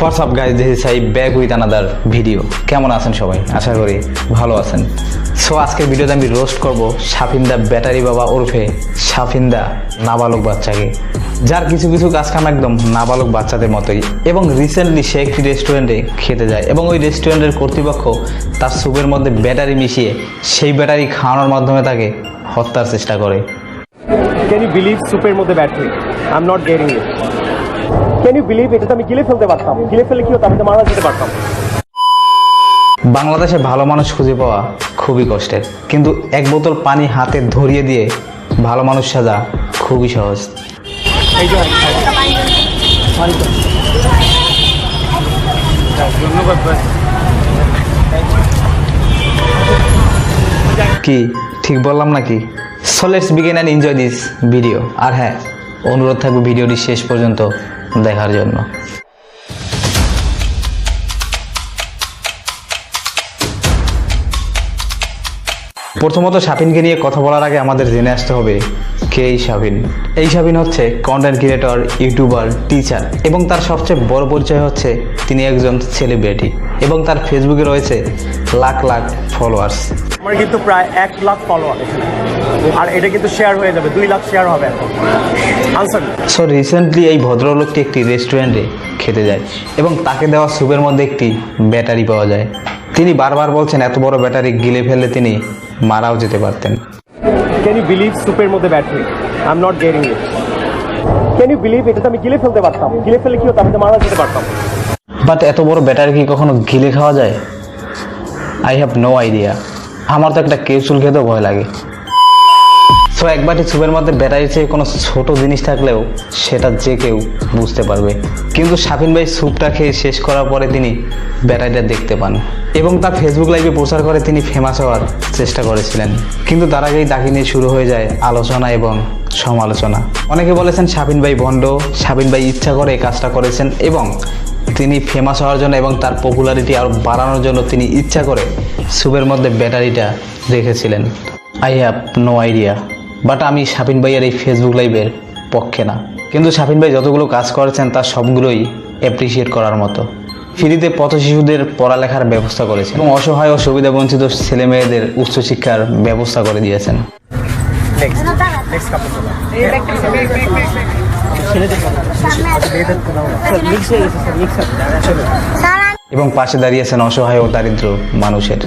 WhatsApp guys this I back with another video কেমন আছেন সবাই? আশা করি ভালো আছেন। সো আজকের ভিডিওতে আমি রোস্ট করব সাফিন্দা ব্যাটারি বাবা ওরফে সাফিন্দা নাবালক বাচ্চাকে। যার কিছু কিছু কাজকাম একদম নাবালক বাচ্চাদের মতোই। এবং রিসেন্টলি সে একটি রেস্টুরেন্টে খেতে যায়। এবং ওই রেস্টুরেন্টের কর্তৃপক্ষ তার স্যুপের মধ্যে ব্যাটারি মিশিয়ে সেই ব্যাটারি খাওয়ানোর মাধ্যমে তাকে হত্যার চেষ্টা করে। ক্যান ইউ বিলিভ সুপের মধ্যে battery I am not getting it can you believe এটা আমি গিলে ফেলতে পারতাম। গিলে ফেলে কি হতো? আমি তো মারা যেতে পারতাম। বাংলাদেশে ভালো মানুষ খুঁজে পাওয়া খুবই কষ্টের। কিন্তু এক বোতল পানি হাতে ধরিয়ে দিয়ে ভালো মানুষ সাজা খুবই সহজ। কি? ঠিক বললাম নাকি? So let's begin and enjoy this video আর হ্যাঁ অনুরোধ থাকবে ভিডিওটি শেষ পর্যন্ত দেখার জন্য। প্রথমত শাপিনকে নিয়ে কথা বলার আগে আমাদের জেনে আসতে হবে কে এই শাবিন এই শাবিন হচ্ছে কন্টেন্ট ক্রিয়েটর ইউটিউবার টিচার এবং তার সবচেয়ে বড় পরিচয় হচ্ছে তিনি একজন সেলিব্রিটি এবং তার ফেসবুকে রয়েছে লাখ লাখ ফলোয়ার্স আমার কিন্তু প্রায় এক লাখ ফলোয়ার এখানে আর এটা কিন্তু শেয়ার হয়ে যাবে দুই লাখ শেয়ার হবে এখন। আনসার সো রিসেন্টলি এই ভদ্রলোকটি একটি রেস্টুরেন্টে খেতে যায় এবং তাকে দেওয়া স্যুপের মধ্যে একটি ব্যাটারি পাওয়া যায়। তিনি বারবার বলছেন এত বড় ব্যাটারি গিলে ফেললে তিনি মারাও যেতে পারতেন। ক্যান ইউ বিলিভ সুপের মধ্যে battery I am not getting it can you believe এটা তো আমি গিলে ফেলতে পারতাম? গিলে ফেলে কি হতো? আমি তো মারা যেতে পারতাম। বাট এত বড় ব্যাটারি কি কখনো গিলে খাওয়া যায়? আই হ্যাভ নো আইডিয়া আমার তো একটা কেউচুল খেতেও ভয় লাগে। সো এক বাটি স্যুপের মধ্যে ব্যাটারির চেয়ে কোনো ছোট জিনিস থাকলেও সেটা যে কেউ বুঝতে পারবে। কিন্তু শাফিন ভাই স্যুপটা খেয়ে শেষ করার পরে তিনি ব্যাটারিটা দেখতে পান। এবং তা ফেসবুক লাইভে প্রচার করে তিনি ফেমাস হওয়ার চেষ্টা করেছিলেন। কিন্তু তার আগেই তাকে নিয়ে শুরু হয়ে যায় আলোচনা এবং সমালোচনা। অনেকে বলেছেন শাফিন ভাই ভণ্ড, শাফিন ভাই ইচ্ছা করে এই কাজটা করেছেন এবং তিনি ফেমাস হওয়ার জন্য এবং তার পপুলারিটি আরও বাড়ানোর জন্য তিনি ইচ্ছা করে স্যুপের মধ্যে ব্যাটারিটা রেখেছিলেন। I have no idea but আমি শাপিন ভাইয়ের এই ফেসবুক লাইভের পক্ষে না। কিন্তু শাপিন ভাই যতগুলো কাজ করেছেন তার সবগুলোই অ্যাপ্রিসিয়েট করার মতো। ফ্রিতে পথ শিশুদের পড়ালেখার ব্যবস্থা করেছেন এবং অসহায় ও সুবিধা বঞ্চিত ছেলে মেয়েদের উচ্চশিক্ষার ব্যবস্থা করে দিয়েছেন। এবং পাশে দাঁড়িয়েছেন অসহায় ও দারিদ্র মানুষের।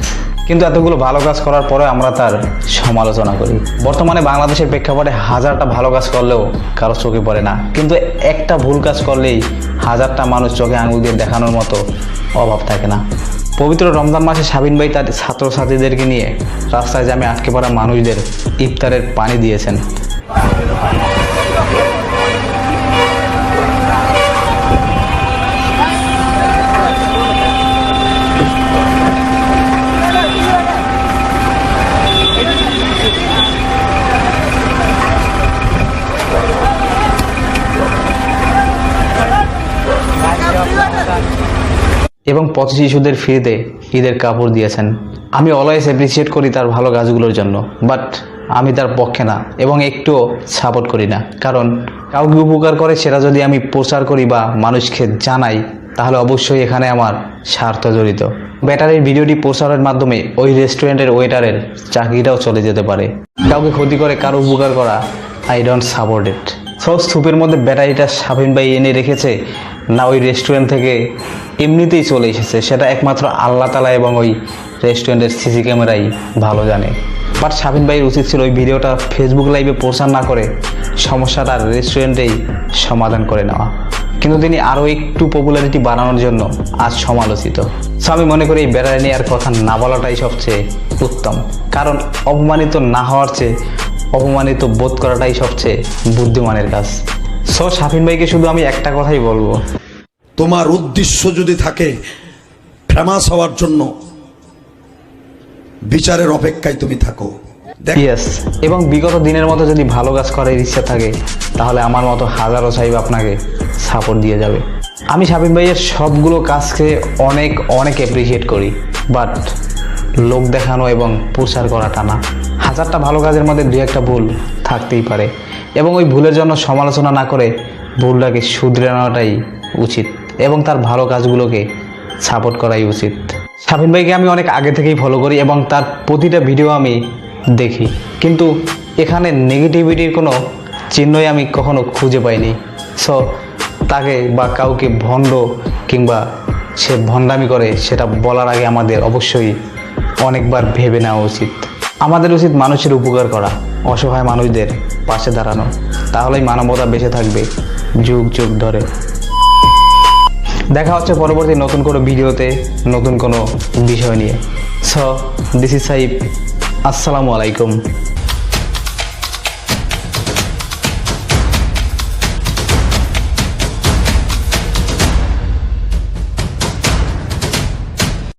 কিন্তু এতগুলো ভালো কাজ করার পরে আমরা তার সমালোচনা করি। বর্তমানে বাংলাদেশের প্রেক্ষাপটে হাজারটা ভালো কাজ করলেও কারও চোখে পড়ে না। কিন্তু একটা ভুল কাজ করলেই হাজারটা মানুষ চোখে আঙুল দিয়ে দেখানোর মতো অভাব থাকে না। পবিত্র রমজান মাসে সাবিন ভাই তার ছাত্রছাত্রীদেরকে নিয়ে রাস্তায় জামে আটকে পড়া মানুষদের ইফতারের পানি দিয়েছেন। এবং পথ শিশুদের ফ্রিতে ঈদের কাপড় দিয়েছেন। আমি অলওয়েজ অ্যাপ্রিসিয়েট করি তার ভালো কাজগুলোর জন্য বাট আমি তার পক্ষে না এবং একটুও সাপোর্ট করি না। কারণ কাউকে উপকার করে সেটা যদি আমি প্রচার করি বা মানুষকে জানাই, তাহলে অবশ্যই এখানে আমার স্বার্থ জড়িত। ব্যাটারির ভিডিওটি প্রচারের মাধ্যমে ওই রেস্টুরেন্টের ওয়েটারের চাকরিটাও চলে যেতে পারে। কাউকে ক্ষতি করে, কারও উপকার করা আই ডোন্ট সাপোর্ট ইট সব স্তূপের মধ্যে ব্যাটারিটা সাবিন ভাই এনে রেখেছে না, ওই রেস্টুরেন্ট থেকে এমনিতেই চলে এসেছে। সেটা একমাত্র আল্লাহ তালা এবং ওই রেস্টুরেন্টের সিসি ক্যামেরাই ভালো জানে। বাট সাবিন ভাইয়ের উচিত ছিল ওই ভিডিওটা ফেসবুক লাইভে প্রচার না করে সমস্যাটা রেস্টুরেন্টেই সমাধান করে নেওয়া। কিন্তু তিনি আরও একটু পপুলারিটি বাড়ানোর জন্য আজ সমালোচিত। সো আমি মনে করি এই ব্যাটারি নেওয়ার কথা না বলাটাই সবচেয়ে উত্তম। কারণ অপমানিত না হওয়ার চেয়ে অপমানিত বোধ করাটাই সবচেয়ে বুদ্ধিমানের কাজ। সো শাফিন ভাইকে শুধু আমি একটা কথাই বলব। তোমার উদ্দেশ্য যদি থাকে ফেমাস হওয়ার জন্য, বিচারের অপেক্ষায় তুমি থাকো। ইয়েস এবং বিগত দিনের মতো যদি ভালো কাজ করার ইচ্ছা থাকে, তাহলে আমার মতো হাজারো সাহেব আপনাকে সাপোর্ট দিয়ে যাবে। আমি শাবিন ভাইয়ের সবগুলো কাজকে অনেক অনেক অ্যাপ্রিসিয়েট করি বাট লোক দেখানো এবং প্রচার করাটা না। হাজারটা ভালো কাজের মধ্যে দু একটা ভুল থাকতেই পারে, এবং ওই ভুলের জন্য সমালোচনা না করে ভুলটাকে শুধরে নেওয়াটাই উচিত। এবং তার ভালো কাজগুলোকে সাপোর্ট করাই উচিত। শাবিন ভাইকে আমি অনেক আগে থেকেই ফলো করি এবং তার প্রতিটা ভিডিও আমি দেখি। কিন্তু এখানে নেগেটিভিটির কোনো চিহ্নই আমি কখনো খুঁজে পাইনি। সো তাকে বা কাউকে ভণ্ড কিংবা সে ভণ্ডামি করে, সেটা বলার আগে আমাদের অবশ্যই অনেকবার ভেবে নেওয়া উচিত। আমাদের উচিত মানুষের উপকার করা, অসহায় মানুষদের পাশে দাঁড়ানো। তাহলেই মানবতা বেঁচে থাকবে, যুগ যুগ ধরে। দেখা হচ্ছে পরবর্তী নতুন কোনো ভিডিওতে, নতুন কোনো বিষয় নিয়ে। সো দিস ইজ সাইফ আসসালামু আলাইকুম